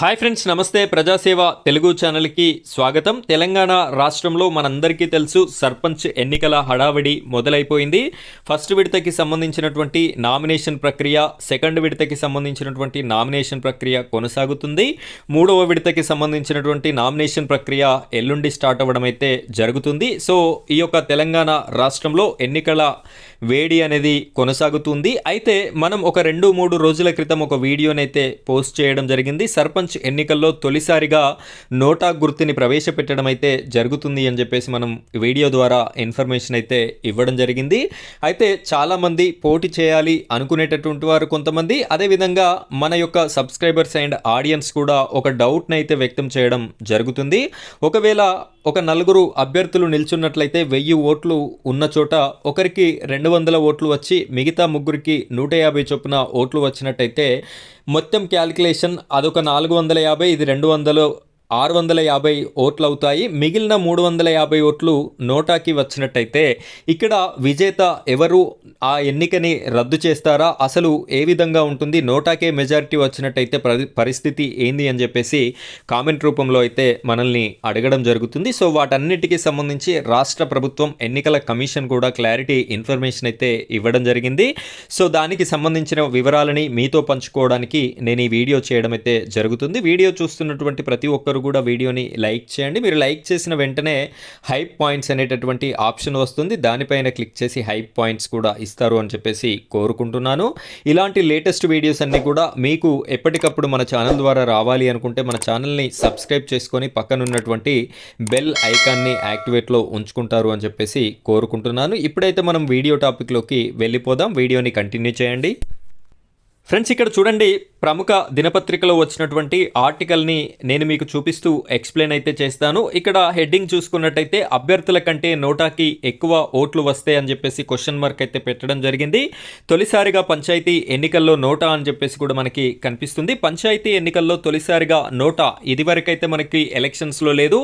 Hi friends నమస్తే. ప్రజాసేవ తెలుగు ఛానల్కి స్వాగతం. తెలంగాణ రాష్ట్రంలో మనందరికీ తెలుసు సర్పంచ్ ఎన్నికల హడావిడి మొదలైపోయింది. ఫస్ట్ విడతకి సంబంధించినటువంటి నామినేషన్ ప్రక్రియ సెకండ్ విడతకి సంబంధించినటువంటి నామినేషన్ ప్రక్రియ కొనసాగుతుంది. మూడవ విడతకి సంబంధించినటువంటి నామినేషన్ ప్రక్రియ ఎల్లుండి స్టార్ట్ అవ్వడం అయితే జరుగుతుంది. సో ఈ యొక్క తెలంగాణ రాష్ట్రంలో ఎన్నికల వేడి అనేది కొనసాగుతుంది. అయితే మనం ఒక రెండు మూడు రోజుల క్రితం ఒక వీడియోనైతే పోస్ట్ చేయడం జరిగింది. సర్పంచ్ ఎన్నికల్లో తొలిసారిగా నోటా గుర్తుని ప్రవేశపెట్టడం అయితే జరుగుతుంది అని చెప్పేసి మనం వీడియో ద్వారా ఇన్ఫర్మేషన్ అయితే ఇవ్వడం జరిగింది. అయితే చాలామంది పోటీ చేయాలి అనుకునేటటువంటి వారు కొంతమంది అదేవిధంగా మన యొక్క సబ్స్క్రైబర్స్ అండ్ ఆడియన్స్ కూడా ఒక డౌట్ని అయితే వ్యక్తం చేయడం జరుగుతుంది. ఒకవేళ ఒక నలుగురు అభ్యర్థులు నిల్చున్నట్లయితే వెయ్యి ఓట్లు ఉన్న చోట ఒకరికి రెండు వందల ఓట్లు వచ్చి మిగతా ముగ్గురికి నూట యాభై చొప్పున ఓట్లు వచ్చినట్టయితే మొత్తం క్యాలిక్యులేషన్ అదొక నాలుగు వందల యాభై ఇది రెండు వందలు ఆరు వందల యాభై ఓట్లు అవుతాయి మిగిలిన మూడు వందల యాభై ఓట్లు నోటాకి వచ్చినట్టయితే ఇక్కడ విజేత ఎవరు? ఆ ఎన్నికని రద్దు చేస్తారా? అసలు ఏ విధంగా ఉంటుంది? నోటాకే మెజారిటీ వచ్చినట్టయితే పరి- పరిస్థితి ఏంది అని చెప్పేసి కామెంట్ రూపంలో అయితే మనల్ని అడగడం జరుగుతుంది. సో వాటన్నిటికీ సంబంధించి రాష్ట్ర ప్రభుత్వం ఎన్నికల కమిషన్ కూడా క్లారిటీ ఇన్ఫర్మేషన్ అయితే ఇవ్వడం జరిగింది. సో దానికి సంబంధించిన వివరాలని మీతో పంచుకోవడానికి నేను ఈ వీడియో చేయడం అయితే జరుగుతుంది. వీడియో చూస్తున్నటువంటి ప్రతి ఒక్కరు కూడా వీడియోని లైక్ చేయండి. మీరు లైక్ చేసిన వెంటనే హైప్ పాయింట్స్ అనేటటువంటి ఆప్షన్ వస్తుంది. దానిపైన క్లిక్ చేసి హైప్ పాయింట్స్ కూడా ఇస్తారు అని చెప్పేసి కోరుకుంటున్నాను. ఇలాంటి లేటెస్ట్ వీడియోస్ అన్నీ కూడా మీకు ఎప్పటికప్పుడు మన ఛానల్ ద్వారా రావాలి అనుకుంటే మన ఛానల్ని సబ్స్క్రైబ్ చేసుకొని పక్కనున్నటువంటి బెల్ ఐకాన్ని యాక్టివేట్లో ఉంచుకుంటారు అని చెప్పేసి కోరుకుంటున్నాను. ఇప్పుడైతే మనం వీడియో టాపిక్లోకి వెళ్ళిపోదాం. వీడియోని కంటిన్యూ చేయండి. ఫ్రెండ్స్ ఇక్కడ చూడండి. ప్రముఖ దినపత్రికలో వచ్చినటువంటి ఆర్టికల్ని నేను మీకు చూపిస్తూ ఎక్స్ప్లెయిన్ అయితే చేస్తాను. ఇక్కడ హెడ్డింగ్ చూసుకున్నట్టయితే అభ్యర్థుల కంటే నోటాకి ఎక్కువ ఓట్లు వస్తాయి అని చెప్పేసి క్వశ్చన్ మార్క్ అయితే పెట్టడం జరిగింది. తొలిసారిగా పంచాయతీ ఎన్నికల్లో నోటా అని చెప్పేసి కూడా మనకి కనిపిస్తుంది. పంచాయతీ ఎన్నికల్లో తొలిసారిగా నోటా ఇదివరకైతే మనకి ఎలక్షన్స్లో లేదు.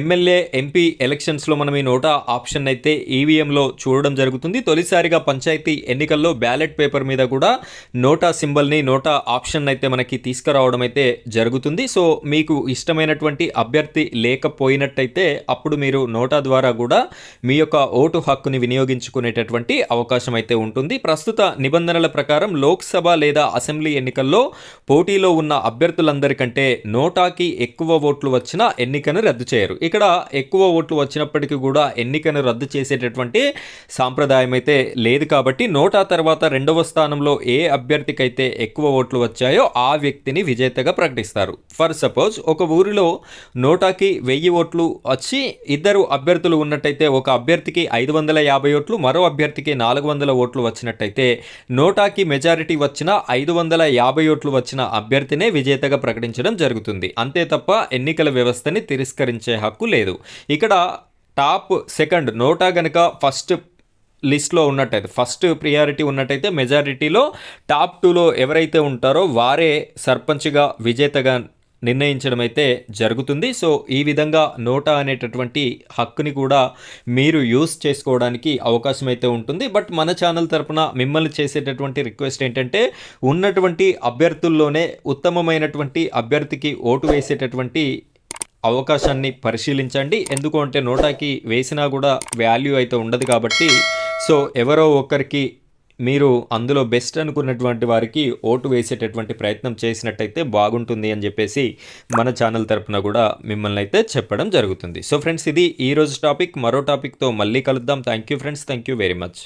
ఎమ్మెల్యే ఎంపీ ఎలక్షన్స్లో మనం ఈ నోటా ఆప్షన్ అయితే ఈవీఎంలో చూడడం జరుగుతుంది. తొలిసారిగా పంచాయతీ ఎన్నికల్లో బ్యాలెట్ పేపర్ మీద కూడా నోటా సింబల్ని నోటా ఆప్షన్ అయితే మనకి తీసుకురావడం అయితే జరుగుతుంది. సో మీకు ఇష్టమైనటువంటి అభ్యర్థి లేకపోయినట్టయితే అప్పుడు మీరు నోటా ద్వారా కూడా మీ యొక్క ఓటు హక్కుని వినియోగించుకునేటటువంటి అవకాశం అయితే ఉంటుంది. ప్రస్తుత నిబంధనల ప్రకారం లోక్సభ లేదా అసెంబ్లీ ఎన్నికల్లో పోటీలో ఉన్న అభ్యర్థులందరికంటే నోటాకి ఎక్కువ ఓట్లు వచ్చిన ఎన్నికను రద్దు చేయరు. ఇక్కడ ఎక్కువ ఓట్లు వచ్చినప్పటికీ కూడా ఎన్నికను రద్దు చేసేటటువంటి సాంప్రదాయం అయితే లేదు కాబట్టి నోటా తర్వాత రెండవ స్థానంలో ఏ అభ్యర్థికైతే ఎక్కువ ఓట్లు వచ్చాయి ఆ వ్యక్తిని విజేతగా ప్రకటిస్తారు. ఫర్ సపోజ్ ఒక ఊరిలో నోటాకి వెయ్యి ఓట్లు వచ్చి ఇద్దరు అభ్యర్థులు ఉన్నట్టయితే ఒక అభ్యర్థికి ఐదు వందల యాభై ఓట్లు మరో అభ్యర్థికి నాలుగు వందల ఓట్లు వచ్చినట్టయితే నోటాకి మెజారిటీ వచ్చిన ఐదు వందల యాభై ఓట్లు వచ్చిన అభ్యర్థినే విజేతగా ప్రకటించడం జరుగుతుంది. అంతే తప్ప ఎన్నికల వ్యవస్థని తిరస్కరించే హక్కు లేదు. ఇక్కడ టాప్ సెకండ్ నోటా గనక ఫస్ట్ లిస్ట్లో ఉన్నట్టయితే ఫస్ట్ ప్రియారిటీ ఉన్నట్టయితే మెజారిటీలో టాప్ టూలో ఎవరైతే ఉంటారో వారే సర్పంచ్గా విజేతగా నిర్ణయించడం అయితే జరుగుతుంది. సో ఈ విధంగా నోటా అనేటటువంటి హక్కుని కూడా మీరు యూస్ చేసుకోవడానికి అవకాశం అయితే ఉంటుంది. బట్ మన ఛానల్ తరపున మిమ్మల్ని చేసేటటువంటి రిక్వెస్ట్ ఏంటంటే ఉన్నటువంటి అభ్యర్థుల్లోనే ఉత్తమమైనటువంటి అభ్యర్థికి ఓటు వేసేటటువంటి అవకాశాన్ని పరిశీలించండి. ఎందుకు అంటే నోటాకి వేసినా కూడా వాల్యూ అయితే ఉండదు కాబట్టి సో ఎవరో ఒకరికి మీరు అందులో బెస్ట్ అనుకున్నటువంటి వారికి ఓటు వేసేటటువంటి ప్రయత్నం చేసినట్టయితే బాగుంటుంది అని చెప్పేసి మన ఛానల్ తరపున కూడా మిమ్మల్ని అయితే చెప్పడం జరుగుతుంది. సో ఫ్రెండ్స్ ఇది ఈ రోజు టాపిక్. మరో టాపిక్తో మళ్ళీ కలుద్దాం. Thank you friends. Thank you very much.